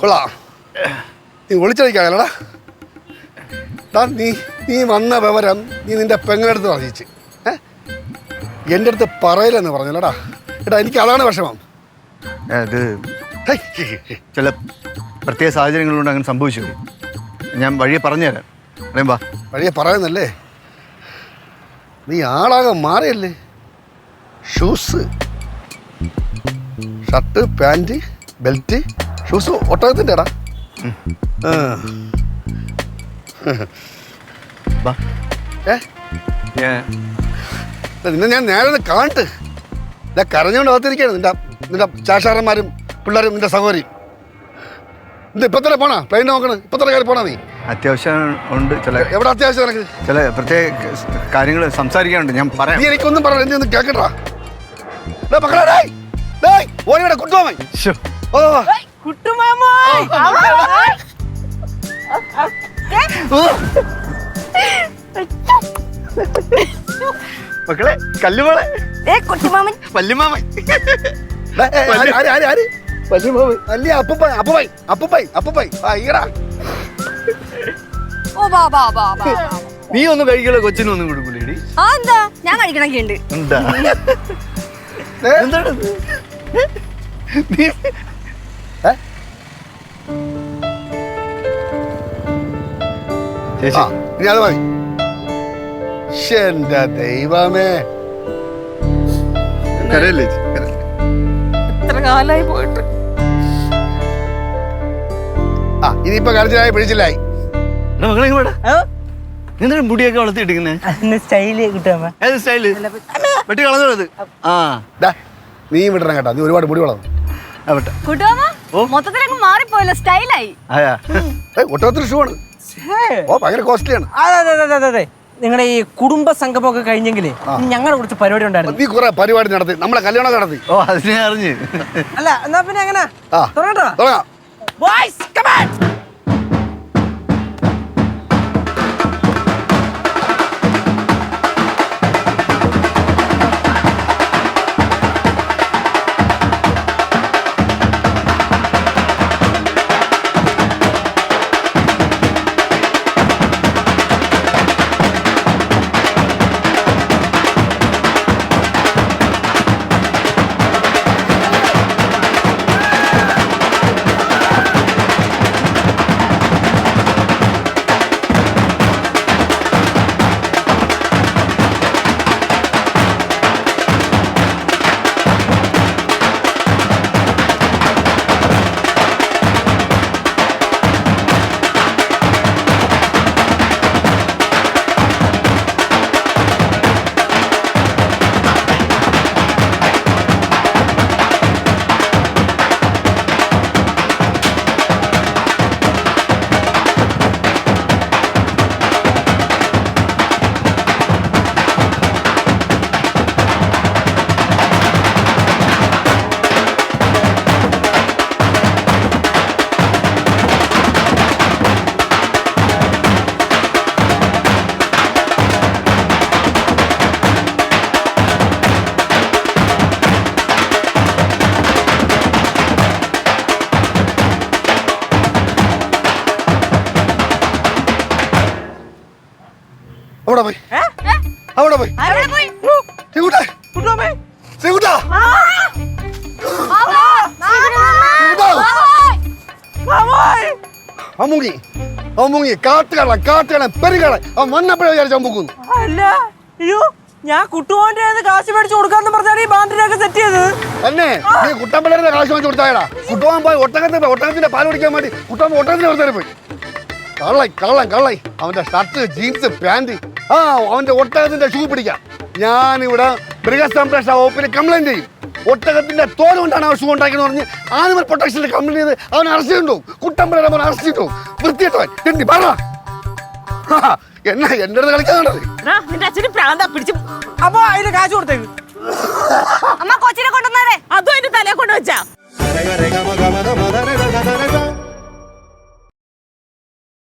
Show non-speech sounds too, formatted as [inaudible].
കൊള്ളാം. നീ ഒളിച്ചടിക്കാനല്ലടാ ടാ നീ നീ വന്ന വിവരം നീ നിന്റെ പെങ്ങളടുത്ത് അറിയിച്ച്. ഏ? എന്റെ അടുത്ത് പറയില്ലെന്ന് പറഞ്ഞല്ലടാ. എടാ എനിക്ക് അതാണ് വിഷമം. അത് ഹൈ, ചില പ്രത്യേക സാഹചര്യങ്ങൾ കൊണ്ട് അങ്ങനെ സംഭവിച്ചു. പോയി. ഞാൻ വഴിയെ പറഞ്ഞുതരാം. അറിയാം വാ. വഴിയെ പറയുന്നല്ലേ? നീ ആളാകെ മാറിയല്ലേ? Shoes shirt pant belt shoes ഒട്ടകത്തിന്റെ എടാ ഞാൻ നിന്നെ ഞാൻ നേരെ കാണിട്ട്. ഇല്ല കരഞ്ഞുകൊണ്ട് അകത്തിരിക്കുകയാണ് നിന്റെ നിന്റെ ചാഷാറന്മാരും പിള്ളേരും നിന്റെ സഹോദരിയും ഇത് ഇപ്പൊ തന്നെ പോണാ? പ്ലെയിൻ നോക്കണ്. ഇപ്പൊ തന്നെ കയറി പോണാ നീ? അത്യാവശ്യം ഉണ്ട് ചില എവിടെ അത്യാവശ്യം നിനക്ക്? ചില പ്രത്യേക കാര്യങ്ങൾ സംസാരിക്കാനുണ്ട്. ഞാൻ പറയാം. നീ എനിക്കൊന്നും പറയാം ഒന്ന് കേക്കട്ടാ മക്കളെ ഓ. കുട്ടുമാമോയ്. മക്കളെ കല്ലുമോളെ. കുട്ടുമാമൻ? അല്ലേ അപ്പൂപ്പായി അപ്പൂപ്പായി അപ്പൂപ്പായി ആ ഈടാ. ഓ ബാ ബാ ബാ ബാ ബാ. നീ ഒന്ന് കഴിക്കല കൊച്ചിനും ഒന്നും കൊടുക്കൂലേടി ആ എന്താ? ഞാൻ കഴിക്കണൊക്കെ ഉണ്ട് എന്താ? നീ? ചേച്ചി. ഇനി അത് മതി. എന്റെ ദൈവമേ. കരയല്ലേ എത്ര കാലായി പോയിട്ട്? ആ ഇനിയിപ്പോ കരച്ചിലായി പിടിച്ചില്ലായി. നിന്റെ മുടിയൊക്കെ വളർത്തിയിട്ടിങ്ങനെ സ്റ്റൈൽ കിട്ടാമ ഏത് സ്റ്റൈൽ വെട്ടി കളഞ്ഞത് ആ. നീ വിടണം കേട്ടോ. നീ ഒരുപാട് മുടി വളർന്നു. ഷൂ ആണ്. ഓ ഭയങ്കര അതെ അതെ അതെ അതെ നിങ്ങളുടെ ഈ കുടുംബ സംഗമൊക്കെ കഴിഞ്ഞെങ്കിലേ ഞങ്ങളുടെ കുറച്ച് പരിപാടി ഉണ്ടായിരുന്നു. നീ കുറെ പരിപാടി നടത്തി. നമ്മളെ കല്യാണം നടത്തി. ഓ അതിനെ അറിഞ്ഞ്. [laughs] അല്ല എന്നാ പിന്നെ എങ്ങനെ? ആ. തുടങ്ങട്ടോ. തുടങ്ങാം. ബോയ്സ് കമാൻ അവിടെ പോയി. അവിടെ പോയി. ശ്രീകുട്ടാ. ശ്രീകുട്ടാ. അവൻ മുങ്ങി അവൻ മുങ്ങി കാട്ടുകള കാട്ടുകള പെരുകള അവൻ വന്നപ്പോഴേ വിചാരിച്ചു അവൻ മുക്കുന്നു അല്ല അയ്യോ ഞാൻ കുട്ടുമോന്റെ കാശ് മേടിച്ചു കൊടുക്കാന്ന് പറഞ്ഞാണ് ഈ ബാൻഡിനൊക്കെ സെറ്റ് ചെയ്തത്. തന്നെ നീ കുട്ടമ്പിള്ളേരുടെ കാശ് മേടിച്ചു കൊടുത്തായടാ. കുട്ടുവാൻ പോയി ഒട്ടകത്തിന്റെ ഒട്ടകത്തിന്റെ പാൽ കുടിക്കാൻ വേണ്ടി കുട്ടാൻ ഒട്ടകത്തിന്റെ വെറുതെ പോയി. കള്ളായി കള്ളൻ കള്ളായി. അവന്റെ ഷർട്ട് ജീൻസ് പാന്റ് ആ അവന്റെ ഒട്ടകത്തിന്റെ ഷൂ പിടിക്കാം. ഇവിടെ മൃഗസംരക്ഷണ വകുപ്പിൽ കംപ്ലൈന്റ് ചെയ്യും. ഒട്ടകത്തിന്റെ തോൽ കൊണ്ടാണ് അവൻ ഷൂ ഉണ്ടാക്കിയെന്ന് പറഞ്ഞ് ആനിമൽ പ്രൊട്ടക്ഷനിൽ കംപ്ലൈന്റ് ചെയ്ത് അവൻ അറസ്റ്റ് ചെയ്തു കുട്ടമ്പലം അവൻ അറസ്റ്റ് ചെയ്തോ വൃത്തിയിട്ടവൻ തെണ്ടി പറ. എന്നാ എന്റെ കളിക്കാൻ കണ്ടത് നിന്റെ അച്ഛന് പ്രാന്താ പിടിച്ച് അപ്പൊ അതിന് കാശ് കൊടുത്തേക്ക്